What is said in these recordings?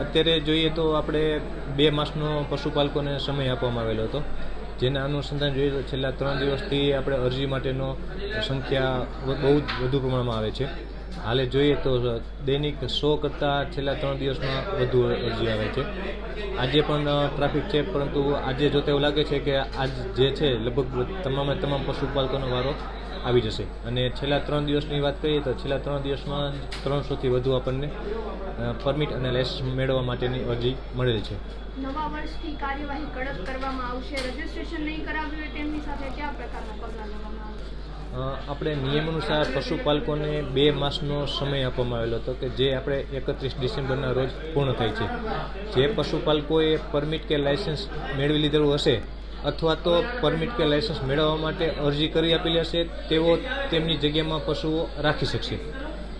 અત્યારે જોઈએ તો આપણે બે માસનો પશુપાલકોને સમય આપવામાં આવેલો હતો. જેના અનુસંધાન જોઈએ તો છેલ્લા ત્રણ દિવસથી આપણે અરજી માટેનો સંખ્યા બહુ જ વધુ પ્રમાણમાં આવે છે. હાલે જોઈએ તો દૈનિક સો કરતાં છેલ્લા ત્રણ દિવસમાં વધુ અરજી આવે છે. આજે પણ ટ્રાફિક છે, પરંતુ આજે જોતા એવું લાગે છે કે આજ જે છે, લગભગ તમામે તમામ પશુપાલકોનો વારો આવી જશે. અને છેલ્લા ત્રણ દિવસની વાત કરીએ તો છેલ્લા ત્રણ દિવસમાં ત્રણસોથી વધુ આપણને પરમિટ અને લાયસન્સ મેળવવા માટેની અરજી મળેલી છે. નવા વર્ષની કાર્યવાહી કડક કરવામાં આવશે રજીસ્ટ્રેશન નહીં કરાવ્યું હોય તેમની સાથે કયા પ્રકારના પગલાં લેવામાં આવશે આપણે નિયમ અનુસાર પશુપાલકોને બે માસનો સમય આપવામાં આવેલો હતો કે જે આપણે એકત્રીસ ડિસેમ્બરના રોજ પૂર્ણ થાય છે. જે પશુપાલકોએ પરમિટ કે લાયસન્સ મેળવી લીધેલું હશે અથવા તો પરમિટ કે લાયસન્સ મેળવવા માટે અરજી કરી આપેલી હશે, તેઓ તેમની જગ્યામાં પશુઓ રાખી શકશે.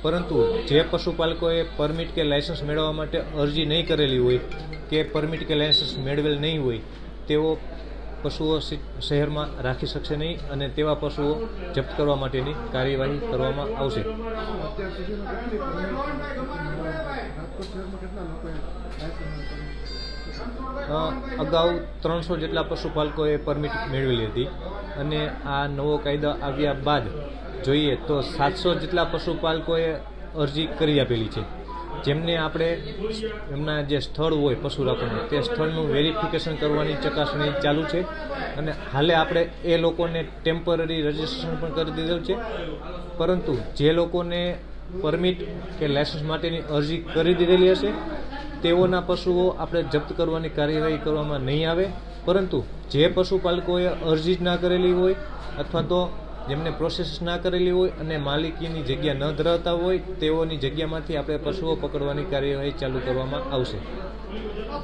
પરંતુ જે પશુપાલકોએ પરમિટ કે લાયસન્સ મેળવવા માટે અરજી નહીં કરેલી હોય કે પરમિટ કે લાયસન્સ મેળવેલ નહીં હોય તેઓ પશુઓ શહેરમાં રાખી શકશે નહીં અને તેવા પશુઓ જપ્ત કરવા માટેની કાર્યવાહી કરવામાં આવશે. અગાઉ ત્રણસો જેટલા પશુપાલકોએ પરમિટ મેળવેલી હતી અને આ નવો કાયદો આવ્યા બાદ જોઈએ તો સાતસો જેટલા પશુપાલકોએ અરજી કરી આપેલી છે. જેમને આપણે એમના જે સ્થળ હોય પશુ રાખવાનું તે સ્થળનું વેરિફિકેશન કરવાની ચકાસણી ચાલુ છે. અને હાલે આપણે એ લોકોને ટેમ્પરરી રજિસ્ટ્રેશન પણ કરી દીધેલું છે. પરંતુ જે લોકોને પરમિટ કે લાયસન્સ માટેની અરજી કરી દીધેલી હશે, તેઓના પશુઓ આપણે જપ્ત કરવાની કાર્યવાહી કરવામાં નહીં આવે. પરંતુ જે પશુપાલકોએ અરજી જ ના કરેલી હોય, અથવા તો જેમને પ્રોસેસ ના કરેલી હોય અને માલિકીની જગ્યા ન ધરાવતા હોય, તેઓની જગ્યામાંથી આપણે પશુઓ પકડવાની કાર્યવાહી ચાલુ કરવામાં આવશે.